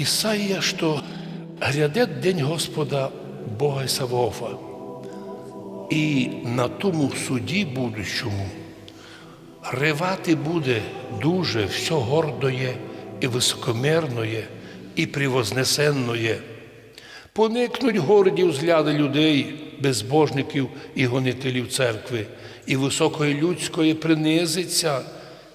Исаия, что грядет день Господа Бога Саваофа, і на тому суді будущому ревати буде дуже все гордоє і високомерноє, і превознесенноє. Поникнуть горді взгляди людей, безбожників і гонителів церкви, і високої людської принизиться.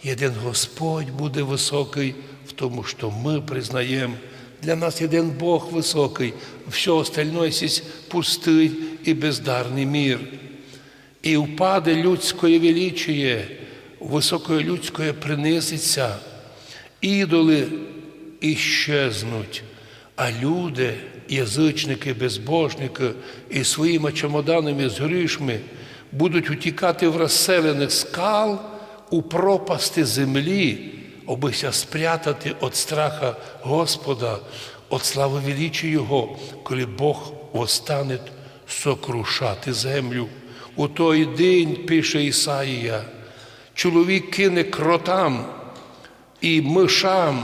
Єдин Господь буде високий в тому, що ми признаємо. Для нас єдин Бог високий, все остальное сісь пустий і бездарний мір. І впаде людської величіє, високої людської принизиться, ідоли іщезнуть, а люди, язичники, безбожники і своїми чемоданами з грішми будуть утікати в розселених скал у пропасти землі, обися спрятати від страха Господа, від слави величі Його, коли Бог восстане сокрушати землю. У той день, пише Ісаїя, чоловік кине кротам і мишам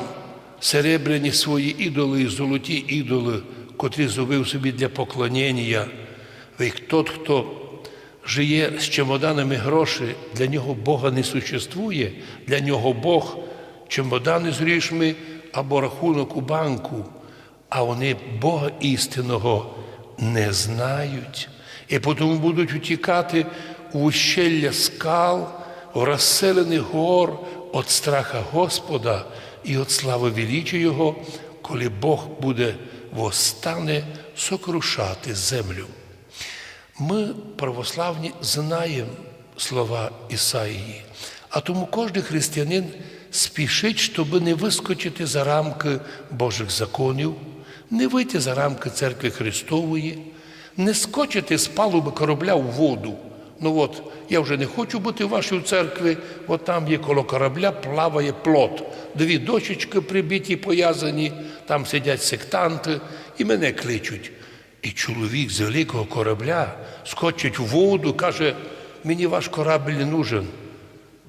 серебряні свої ідоли і золоті ідоли, котрі зробив собі для поклонення. Ви тот, хто живе з чемоданами грошей, для нього Бога не существує, для нього Бог чемодани з грішми або рахунок у банку, а вони Бога істинного не знають. І тому будуть утікати у ущелля скал, в розселених гор від страха Господа і від слави величі Його, коли Бог буде восстане сокрушати землю. Ми, православні, знаємо слова Ісаїї, а тому кожен християнин спішить, щоб не вискочити за рамки Божих законів, не вийти за рамки церкви Христової, не скочити з палуби корабля в воду. Ну от, я вже не хочу бути в вашій церкві, от там є коло корабля, плаває плот. Дві дощечки прибиті, пов'язані, там сидять сектанти і мене кличуть. І чоловік з великого корабля скочить в воду, каже, мені ваш корабль не нужен,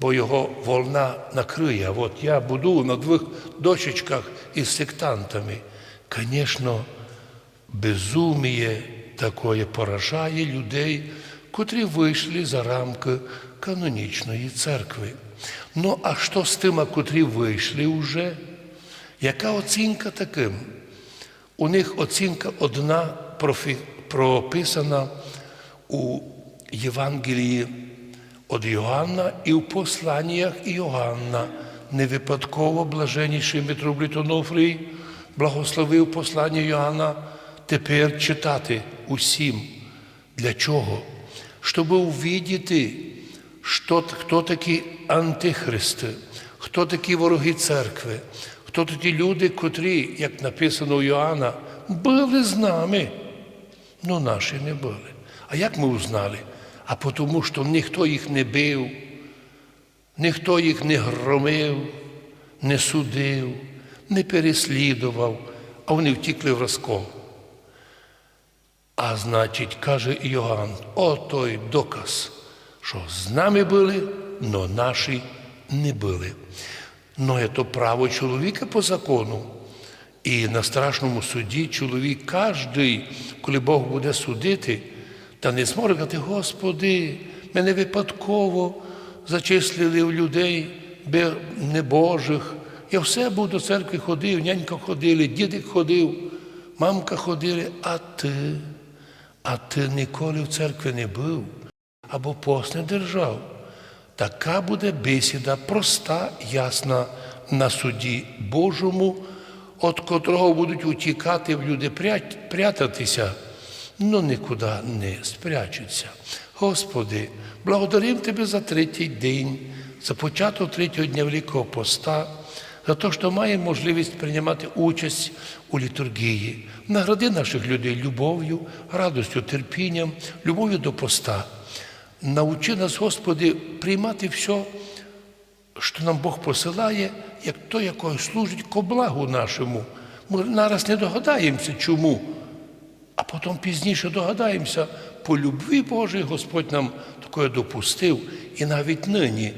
бо його волна накриє. От я буду на двох дощечках із сектантами. Звісно, безуміє такое поражає людей, котрі вийшли за рамки канонічної церкви. Ну, а що з тими, котрі вийшли вже? Яка оцінка таким? У них оцінка одна прописана у Євангелії від Йоанна і в посланнях Іоанна. Не випадково блаженніший митрополит Онуфрій благословив послання Йоанна тепер читати усім. Для чого? Щоб увидіти, що, хто такі антихристи, хто такі вороги церкви, хто такі люди, котрі, як написано у Йоанна, були з нами. Ну, наші не були. А як ми узнали? А тому, що ніхто їх не бив, ніхто їх не громив, не судив, не переслідував, а вони втікли в розкол. А значить, каже Іоанн, о той доказ, що з нами були, но наші не були. Но це право чоловіка по закону. І на страшному суді чоловік кожний, коли Бог буде судити, та не зможе казати, Господи, мене випадково зачислили в людей небожих. Я все був до церкви ходив, нянька ходили, дідик ходив, мамка ходили, а ти, а ти ніколи в церкві не був або пост не держав. Така буде бесіда проста, ясна на суді Божому, від котрого будуть утікати в люди прятатися, ну нікуди не спрячуться. Господи, благодарим Тебе за третій день, за початок третього дня Великого поста, за те, що маємо можливість приймати участь у літургії. Награди наших людей любов'ю, радостю, терпінням, любов'ю до поста. Научи нас, Господи, приймати все, що нам Бог посилає, як то, якого служить ко благу нашому. Ми нараз не догадаємося, чому, а потім пізніше догадаємося, по любві Божій Господь нам таке допустив, і навіть нині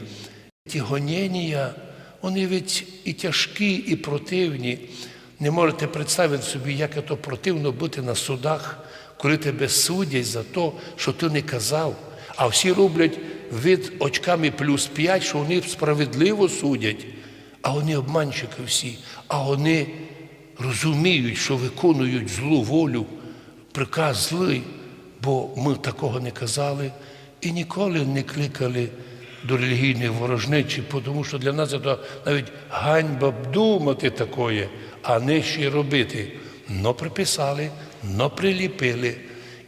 ті гонення, вони ведь і тяжкі, і противні. Не можете представити собі, як то противно бути на судах, коли тебе судять за те, що ти не казав. А всі роблять від очками плюс 5, що вони справедливо судять, а вони обманщики всі, а вони розуміють, що виконують злу волю, приказ злий, бо ми такого не казали і ніколи не кликали до релігійної ворожнечі, тому що для нас це навіть ганьба думати такое, а не ще робити. Но приписали, но приліпили.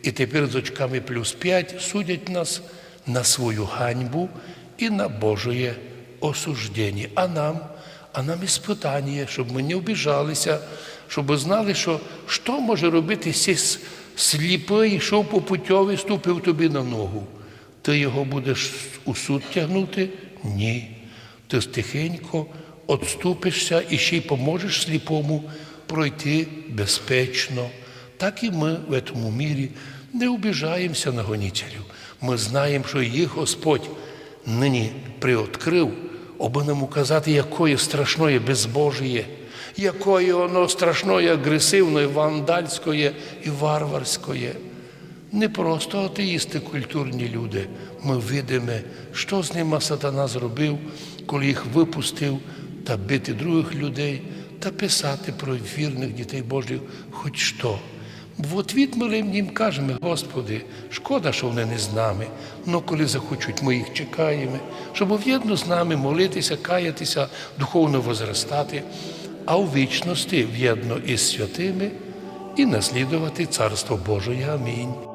І тепер з очками плюс 5 судять нас на свою ганьбу і на Божоє осуждення. А нам, а нам іспитання, щоб ми не обіжалися, щоб знали, що що може робити сі сліпий, йшов по путьові, ступив тобі на ногу. Ти його будеш у суд тягнути? Ні. Ти тихенько відступишся і ще й поможеш сліпому пройти безпечно. Так і ми в цьому мірі не обіжаємося на гонітелів. Ми знаємо, що їх Господь нині приоткрив, аби нам указати, якої страшної безбожіє, якої воно страшної, агресивної, вандальської і варварської. Не просто атеїсти, культурні люди. Ми видимо, що з ними сатана зробив, коли їх випустив та бити других людей та писати про вірних дітей Божих хоч що. В отвіт ми їм кажемо, Господи, шкода, що вони не з нами, але коли захочуть, ми їх чекаємо, щоб об'єдно з нами молитися, каятися, духовно возростати, а у вічності в'єдно із святими і наслідувати Царство Боже. Амінь.